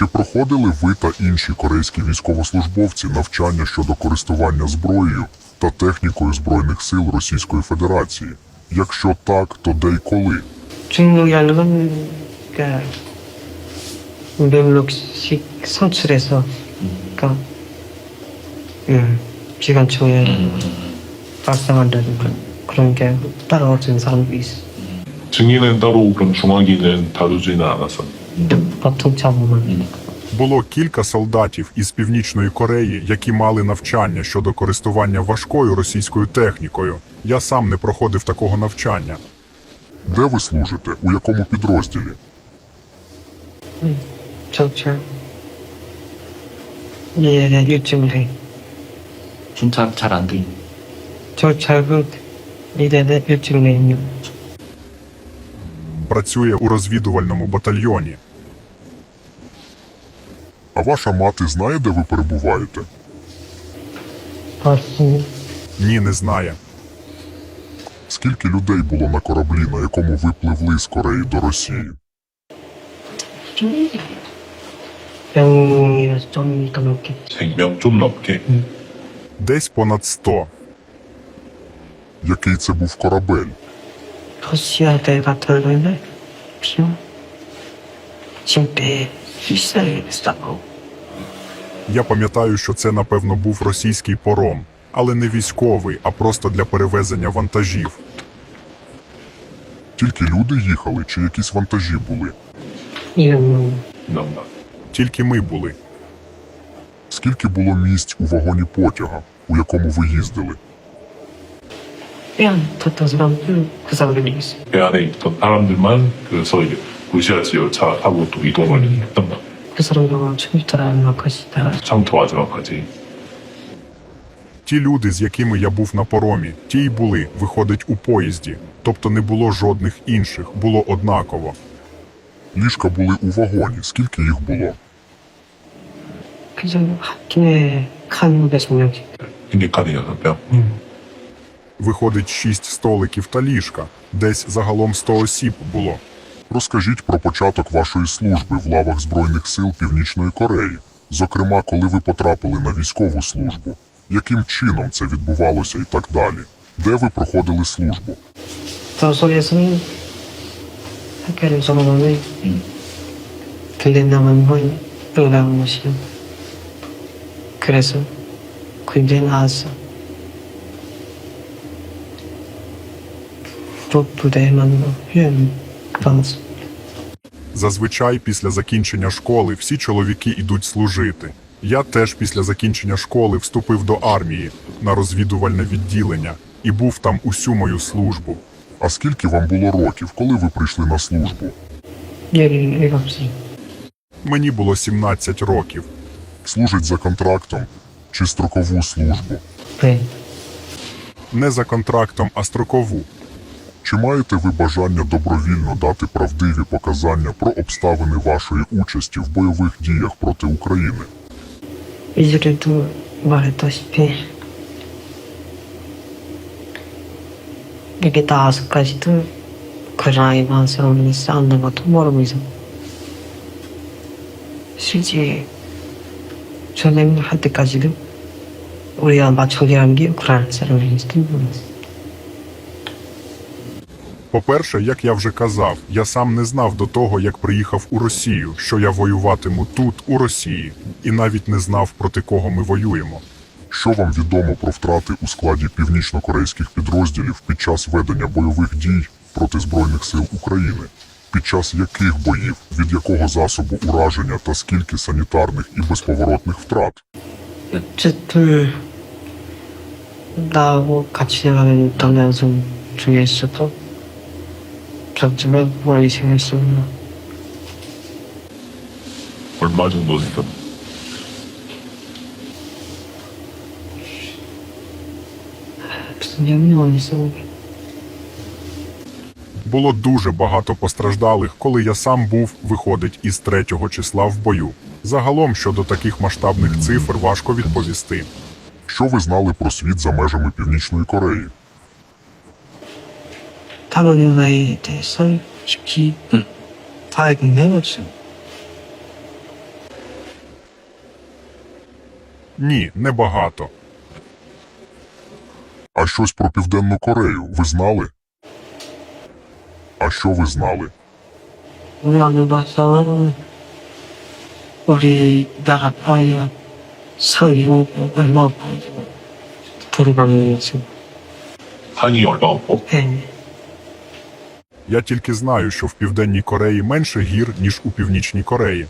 Чи проходили ви та інші корейські військовослужбовці навчання щодо користування зброєю та технікою Збройних сил Російської Федерації? Якщо так, то де й коли? 중요한 그 몇몇씩 선출해서 그러니까 음, 기관총에 발사한다든가 그런 게 따라오는 사람도 있어. 증인은 따로 그럼 중화기는 다루지는 않았어. 근데 보통 잡으면 було кілька солдатів із північної Кореї, які мали навчання щодо користування важкою російською технікою. Я сам не проходив такого навчання. Де ви служите? У якому підрозділі? Працює у розвідувальному батальйоні. А ваша мати знає, де ви перебуваєте? Ні. Ні, не знає. Скільки людей було на кораблі, на якому ви пливли з Кореї до Росії? Десь понад 100. Який це був корабель? Росія я пам'ятаю, що це, напевно, був російський пором, але не військовий, а просто для перевезення вантажів. Тільки люди їхали чи якісь вантажі були? Mm. Тільки ми були. Скільки було місць у вагоні потяга, у якому ви їздили? Я то знав, казав мені. Я не там немає, то мені. 그래서 이제 무시하지 열차 타고 또 이동을 했던 거. 그 사람들과 컴퓨터랑 것이다. 처음부터 마지막까지. Ті люди, з якими я був на поромі, ті й були, виходить, у поїзді. Тобто не було жодних інших, було однаково. Ліжка були у вагоні. Скільки їх було? 그래서 학교에 칸 배송역이 흰기카드 여섯 명. Виходить, шість столиків та ліжка. Десь загалом 100 осіб було. Розкажіть про початок вашої служби в лавах Збройних сил Північної Кореї. Зокрема, коли ви потрапили на військову службу. Яким чином це відбувалося і так далі? Де ви проходили службу? 저 속에서는 학교를 졸업하면 들린다면 뭐 들어가는 것이요. 그래서 군대 나왔어. 또 부대에만 훈련 Франц. Зазвичай після закінчення школи всі чоловіки йдуть служити. Я теж після закінчення школи вступив до армії на розвідувальне відділення і був там усю мою службу. А скільки вам було років, коли ви прийшли на службу? Мені було 17 років. Служить за контрактом чи строкову службу? Не за контрактом, а строкову. Чи маєте ви бажання добровільно дати правдиві показання про обставини вашої участі в бойових діях проти України? 이전에도 말했다시피 이게 나와서까지도 그 나이 많은 사람이 싸우는 것도 모르면서 실제 전쟁 할 때까지도 우리가 맞춰기라는 게 우크라이나 사람인지도 몰랐어. По-перше, як я вже казав, я сам не знав до того, як приїхав у Росію, що я воюватиму тут, у Росії, і навіть не знав, проти кого ми воюємо. Що вам відомо про втрати у складі північно-корейських підрозділів під час ведення бойових дій проти Збройних сил України? Під час яких боїв, від якого засобу ураження та скільки санітарних і безповоротних втрат? 어쨌든 나하고 같이 나가는 있던 연습 중에 있어도 Tanrı'na vahiyesinin sonuna. Formaggio musica. Я не знаю. Було дуже багато постраждалих, коли я сам був, виходить, із третього числа в бою. Загалом щодо таких масштабних цифр важко відповісти. Що ви знали про світ за межами Північної Кореї? 다른 나라에 대해서 깊이 다 알긴 해봤죠. Ні, небагато. А щось про Південну Корею ви знали? А що ви знали? 우리나라 봐서 우리 나라의 서유 얼마 돌아가면서 한이 얼마 없고 예. Я тільки знаю, що в Південній Кореї менше гір, ніж у Північній Кореї.